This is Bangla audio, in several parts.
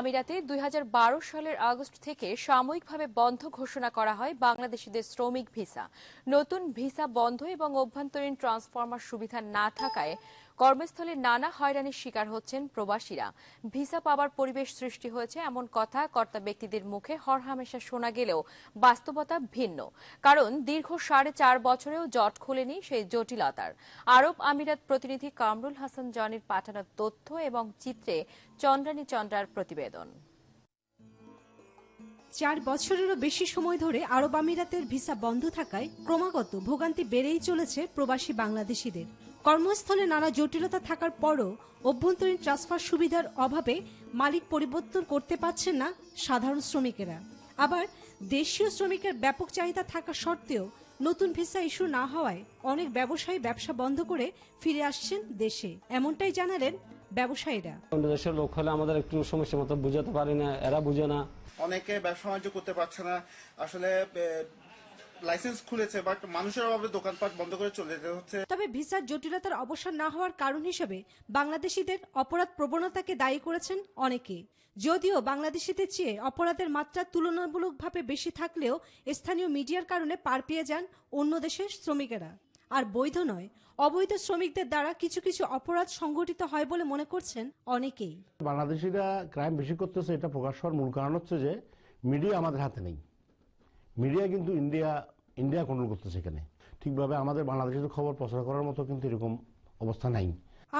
আমিরাতে দুই হাজার বারো সালের আগস্ট থেকে সাময়িকভাবে বন্ধ ঘোষণা করা হয় বাংলাদেশিদের শ্রমিক ভিসা। নতুন ভিসা বন্ধ এবং অভ্যন্তরীণ ট্রান্সফরমার সুবিধা না থাকায় কর্মস্থলে নানা হয়রানির শিকার হচ্ছেন প্রবাসীরা। ভিসা পাওয়ার পরিবেশ সৃষ্টি হয়েছে এমন কথা কর্তা ব্যক্তিদের মুখে হরহামেশা শোনা গেলেও বাস্তবতা ভিন্ন। কারণ দীর্ঘ সাড়ে চার বছরেও জট খোলেনি সেই জটিলতার। আরব আমিরাত প্রতিনিধি কামরুল হাসান জনির পাঠানো তথ্য এবং চিত্রে চন্দ্রানী চন্দ্রার প্রতিবেদন। চার বছরেরও বেশি সময় ধরে আরব আমিরাতের ভিসা বন্ধ থাকায় ক্রমাগত ভোগান্তি বেড়েই চলেছে প্রবাসী বাংলাদেশিদের। কর্মস্থলে নানা জটিলতা থাকার পরও অভ্যন্তরীণ ট্রান্সফার সুবিধার অভাবে মালিক পরিবর্তন করতে পারছেন না সাধারণ শ্রমিকেরা। আবার দেশীয় শ্রমিকের ব্যাপক চাহিদা থাকা সত্ত্বেও নতুন ভিসা ইস্যু না হওয়ায় অনেক ব্যবসায়ী ব্যবসা বন্ধ করে ফিরে আসছেন দেশে। এমনটাই জানালেন ব্যবসায়ীরা। অন্য দেশের লোক হলে আমাদের একটু সমস্যা মতো বুঝাতে পারি না এরা বুঝে না। অনেকে ব্যবসা বাণিজ্য করতে পারছে না। আসলে লাইসেন্স খুলেছে বাট মানুষের অভাবে দোকানপাট বন্ধ করে চলে যেতে হচ্ছে। তবে ভিসার জটিলতার অবসান না হওয়ার কারণ হিসেবে বাংলাদেশিদের অপরাধ প্রবণতাকে দায়ী করেছেন অনেকে। যদিও বাংলাদেশিদের চেয়ে অপরাধের মাত্রা তুলনামূলকভাবে বেশি থাকলেও স্থানীয় মিডিয়ার কারণে পার পেয়ে যান অন্য দেশের শ্রমিকেরা। আর বৈধ নয় অবৈধ শ্রমিকদের দ্বারা কিছু কিছু অপরাধ সংঘটিত হয় বলে মনে করছেন অনেকেই। বাংলাদেশিরা ক্রাইম বেশি করতেছে এটা প্রকাশ হওয়ার মূল কারণ হচ্ছে যে মিডিয়া আমাদের হাতে নেই। মিডিয়া কিন্তু ইন্ডিয়া ইন্ডিয়া কন্ট্রোল করতেছে এখানে। ঠিকভাবে আমাদের বাংলাদেশের খবর প্রচার করার মতো কিন্তু এরকম অবস্থা নাই।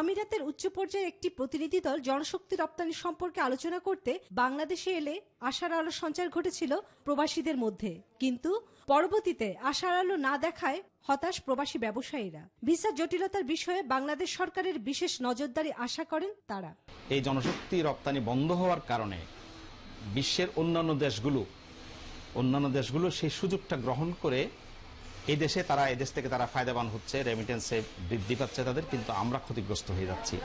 আমিরাতের উচ্চ পর্যায়ের একটি প্রতিনিধি দল জনশক্তি রপ্তানি সম্পর্কে আলোচনা করতে বাংলাদেশে এলে আশার আলো সঞ্চার ঘটেছিল প্রবাসীদের মধ্যে। কিন্তু পরবর্তীতে আশার আলো না দেখায় হতাশ প্রবাসী ব্যবসায়ীরা। ভিসা জটিলতার বিষয়ে বাংলাদেশ সরকারের বিশেষ নজরদারি আশা করেন তারা। এই জনশক্তি রপ্তানি বন্ধ হওয়ার কারণে বিশ্বের অন্যান্য দেশগুলো অন্যান্য দেশগুলো সেই সুযোগটা গ্রহণ করে এই দেশে তারা এদেশ থেকে তারা ফায়দাবান হচ্ছে রেমিটেন্সে বৃদ্ধি পাচ্ছে তাদের, কিন্তু আমরা ক্ষতিগ্রস্ত হয়ে যাচ্ছি।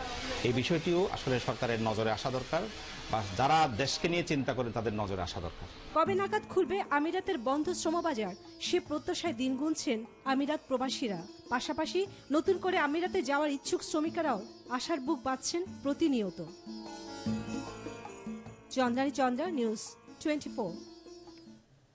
এই বিষয়টিও আসলে সরকারের নজরে আসা দরকার, বা যারা দেশকে নিয়ে চিন্তা করে তাদের নজরে আসা দরকার। কবে নাগাদ খুলবে আমিরাতের বন্ধ শ্রমবাজার? সে প্রত্যাশায় দিন গুনছেন আমিরাত প্রবাসীরা। পাশাপাশি নতুন করে আমিরাতে যাওয়ার ইচ্ছুক শ্রমিকেরাও আশার বুক বাঁধছেন প্রতিনিয়ত। Chandrani Chandra, news twenty